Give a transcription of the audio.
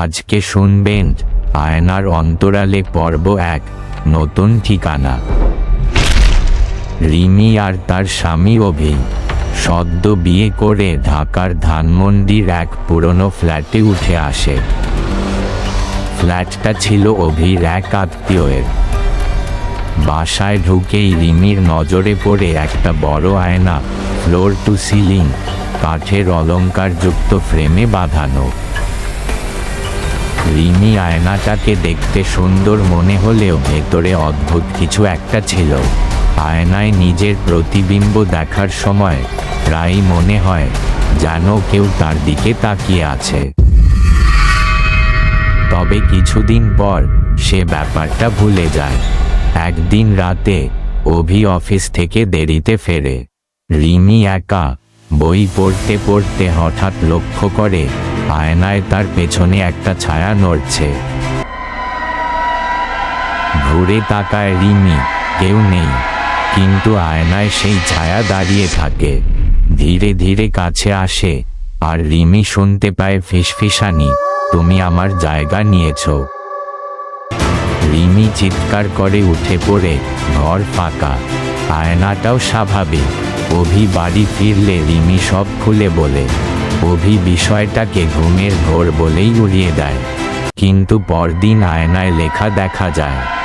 আজকে শুনবেন আয়নার অন্তরালে পর্ব এক, নতুন ঠিকানা। রিমি আর তার স্বামী অভি, সদ্য বিয়ে করে ঢাকার ধানমন্ডির এক পুরনো ফ্ল্যাটে উঠে আসে। ফ্ল্যাটটা ছিল অভির এক আত্মীয়ের। বাসায় ঢুকেই রিমির নজরে পড়ে একটা বড় আয়না, ফ্লোর টু সিলিং, কাঠের অলঙ্কারযুক্ত ফ্রেমে বাঁধানো। রিমি আয়নাটাকে দেখতে সুন্দর মনে হলেও ভেতরে অদ্ভুত কিছু একটা ছিল। আয়নায় নিজের প্রতিবিম্ব দেখার সময় প্রায়ই মনে হয় যেন কেউ তার দিকে তাকিয়ে আছে। তবে কিছুদিন পর সে ব্যাপারটা ভুলে যায়। একদিন রাতে অভি অফিস থেকে দেরিতে ফেরে। রিমি একা বই পড়তে পড়তে হঠাৎ লক্ষ্য করে আয়নায় তার পেছনে একটা ছায়া নড়ছে। ঘুরে তাকায় রিমি, কেউ নেই। কিন্তু আয়নায় সেই ছায়া দাঁড়িয়ে থাকে। ধীরে ধীরে কাছে আসে, আর রিমি শুনতে পায় ফিসফিসানি, তুমি আমার জায়গা নিয়েছো। রিমি চিৎকার করে উঠে পড়ে, ঘর ফাঁকা। আয়নাটাও স্বাভাবিক। অভি বাড়ি ফিরলে রিমি সব খুলে বলে অভি বিষয়টাকে ঘুমের ঘোর বলেই উড়িয়ে দেয়। কিন্তু পরদিন আয়নায় লেখা দেখা যায়।